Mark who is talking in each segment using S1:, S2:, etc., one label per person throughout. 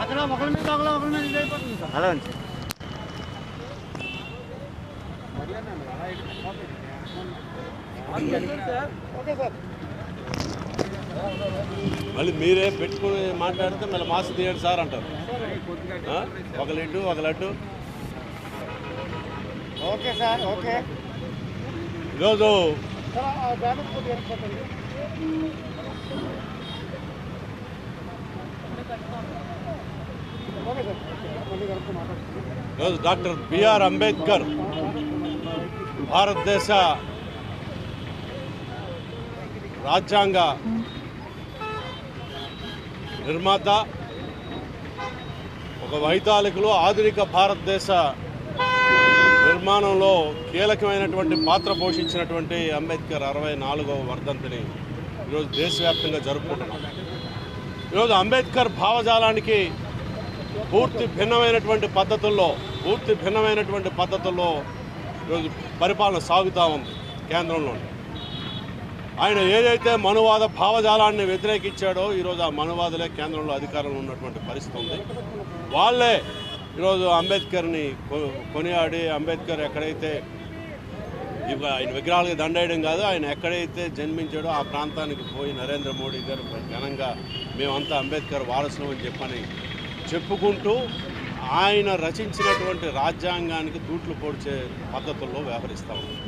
S1: అక్కడ ఒకరి మీద ఒకరు ఒకరి మీద సార్
S2: అలా ఉంది
S3: మళ్ళీ మీరే పెట్టుకుని మాట్లాడితే మళ్ళీ మాస్క్ తీయండి సార్ అంటారు. ఒక లడ్డు ఒక లడ్డు.
S1: Okay sir okay.
S3: ఈరోజు ఈరోజు డాక్టర్ బిఆర్ అంబేద్కర్ భారతదేశ రాజ్యాంగ నిర్మాత ఒక వైతాళికులు ఆధునిక భారతదేశ నిర్మాణంలో కీలకమైనటువంటి పాత్ర పోషించినటువంటి అంబేద్కర్ అరవై నాలుగవ వర్ధంతిని ఈరోజు దేశవ్యాప్తంగా జరుపుకుంటున్నాం. ఈరోజు అంబేద్కర్ భావజాలానికి పూర్తి భిన్నమైనటువంటి పద్ధతుల్లో పూర్తి భిన్నమైనటువంటి పద్ధతుల్లో ఈరోజు పరిపాలన సాగుతూ ఉంది కేంద్రంలో ఆయన ఏదైతే మనువాద భావజాలాన్ని వ్యతిరేకించాడో ఈరోజు ఆ మనువాదులే కేంద్రంలో అధికారంలో ఉన్నటువంటి పరిస్థితి ఉంది. వాళ్ళే ఈరోజు అంబేద్కర్ని కొ- కొనియాడి అంబేద్కర్ ఎక్కడైతే ఆయన విగ్రహాలకు దండేయడం కాదు ఆయన ఎక్కడైతే జన్మించాడో ఆ ప్రాంతానికి పోయి నరేంద్ర మోడీ గారు ఘనంగా మేమంతా అంబేద్కర్ వారసులం అని చెప్పని చెప్పుకుంటూ ఆయన రచించినటువంటి రాజ్యాంగానికి తూట్లు పొడిచే పద్ధతుల్లో వ్యవహరిస్తూ ఉన్నాం.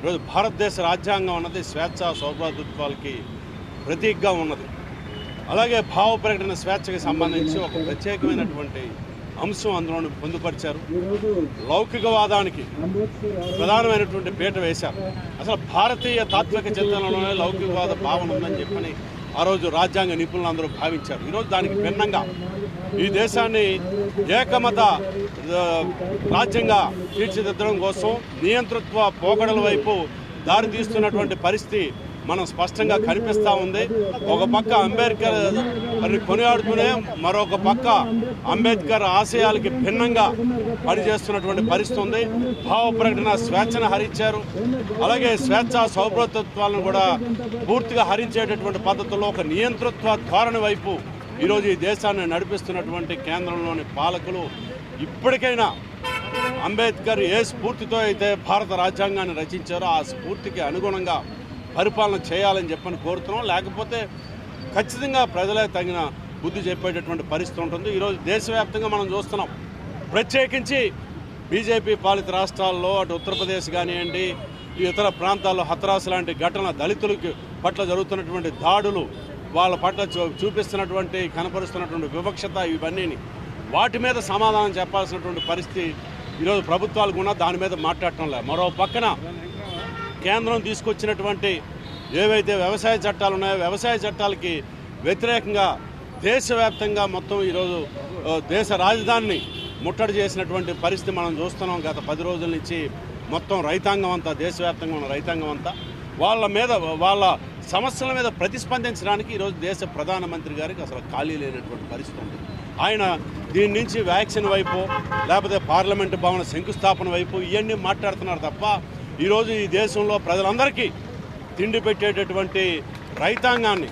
S3: ఈరోజు భారతదేశ రాజ్యాంగం అన్నది స్వేచ్ఛ సౌభ్రాతృత్వాలకి ప్రతీకగా ఉన్నది. అలాగే భావ ప్రకటన స్వేచ్ఛకి సంబంధించి ఒక ప్రత్యేకమైనటువంటి అంశం అందులో పొందుపరిచారు. లౌకికవాదానికి ప్రధానమైనటువంటి పీట వేశారు. అసలు భారతీయ తాత్విక చింతనలోనే లౌకికవాద భావన ఉందని చెప్పని ఆ రోజు రాజ్యాంగ నిపుణులు అందరూ భావించారు. ఈరోజు దానికి భిన్నంగా ఈ దేశాన్ని ఏకమత రాజ్యంగా తీర్చిదిద్దడం కోసం నియంతృత్వ పోకడల వైపు దారి తీస్తున్నటువంటి పరిస్థితి మనం స్పష్టంగా కనిపిస్తూ ఉంది. ఒక పక్క అంబేద్కర్ మరి కొనియాడుతూనే మరొక పక్క అంబేద్కర్ ఆశయాలకి భిన్నంగా పనిచేస్తున్నటువంటి పరిస్థితి ఉంది. భావ ప్రకటన స్వేచ్ఛను హరించారు. అలాగే స్వేచ్ఛ సౌభ్రతత్వాలను కూడా పూర్తిగా హరించేటటువంటి పద్ధతుల్లో ఒక నియంతృత్వ ధోరణి వైపు ఈరోజు ఈ దేశాన్ని నడిపిస్తున్నటువంటి కేంద్రంలోని పాలకులు ఇప్పటికైనా అంబేద్కర్ ఏ స్ఫూర్తితో అయితే భారత రాజ్యాంగాన్ని రచించారో ఆ స్ఫూర్తికి అనుగుణంగా పరిపాలన చేయాలని చెప్పని కోరుతున్నాం. లేకపోతే ఖచ్చితంగా ప్రజలే తగిన బుద్ధి చెప్పేటటువంటి పరిస్థితి ఉంటుంది. ఈరోజు దేశవ్యాప్తంగా మనం చూస్తున్నాం. ప్రత్యేకించి బీజేపీ పాలిత రాష్ట్రాల్లో అటు ఉత్తరప్రదేశ్ కానివ్వండి ఈ ఇతర ప్రాంతాల్లో హతరాసు లాంటి ఘటన దళితులకి పట్ల జరుగుతున్నటువంటి దాడులు వాళ్ళ పట్ల చూ చూపిస్తున్నటువంటి కనపరుస్తున్నటువంటి వివక్షత ఇవన్నీ వాటి మీద సమాధానం చెప్పాల్సినటువంటి పరిస్థితి ఈరోజు ప్రభుత్వాలకు ఉన్న దాని మీద మాట్లాడటం లేదు. మరో పక్కన కేంద్రం తీసుకొచ్చినటువంటి ఏవైతే వ్యవసాయ చట్టాలు ఉన్నాయో వ్యవసాయ చట్టాలకి వ్యతిరేకంగా దేశవ్యాప్తంగా మొత్తం ఈరోజు దేశ రాజధానిని ముట్టడి చేసినటువంటి పరిస్థితి మనం చూస్తున్నాం. గత పది రోజుల నుంచి మొత్తం రైతాంగం అంతా దేశవ్యాప్తంగా ఉన్న రైతాంగం అంతా వాళ్ళ మీద వాళ్ళ సమస్యల మీద ప్రతిస్పందించడానికి ఈరోజు దేశ ప్రధానమంత్రి గారికి అసలు ఖాళీ లేనటువంటి పరిస్థితి ఉంది. ఆయన దీని నుంచి వ్యాక్సిన్ వైపు లేకపోతే పార్లమెంటు భవన శంకుస్థాపన వైపు ఇవన్నీ మాట్లాడుతున్నారు తప్ప ఈరోజు ఈ దేశంలో ప్రజలందరికీ తిండి పెట్టేటటువంటి రైతాంగాన్ని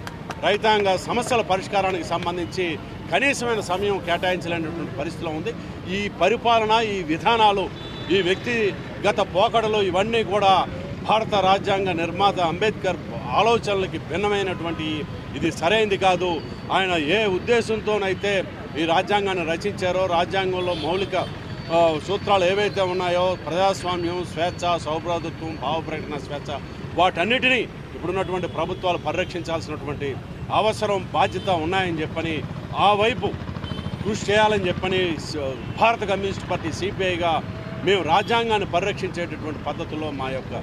S3: రైతాంగ సమస్యల పరిష్కారానికి సంబంధించి కనీసమైన సమయం కేటాయించలేనటువంటి పరిస్థితిలో ఉంది. ఈ పరిపాలన ఈ విధానాలు ఈ వ్యక్తిగత పోకడలు ఇవన్నీ కూడా భారత రాజ్యాంగ నిర్మాత అంబేద్కర్ ఆలోచనలకి భిన్నమైనటువంటి ఇది సరైంది కాదు. ఆయన ఏ ఉద్దేశంతోనైతే ఈ రాజ్యాంగాన్ని రచించారో రాజ్యాంగంలో మౌలిక సూత్రాలు ఏవైతే ఉన్నాయో ప్రజాస్వామ్యం స్వేచ్ఛ సౌభ్రాతృత్వం భావ ప్రకటన స్వేచ్ఛ వాటన్నిటినీ ఇప్పుడున్నటువంటి ప్రభుత్వాలు పరిరక్షించాల్సినటువంటి అవసరం బాధ్యత ఉన్నాయని చెప్పని ఆ వైపు కృషి చేయాలని చెప్పని భారత కమ్యూనిస్ట్ పార్టీ సిపిఐగా మేము రాజ్యాంగాన్ని పరిరక్షించేటటువంటి పద్ధతిలో మా యొక్క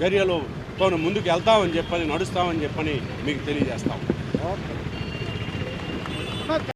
S3: చర్యలతో ముందుకు వెళ్తామని చెప్పని నడుస్తామని చెప్పని మీకు తెలియజేస్తాం.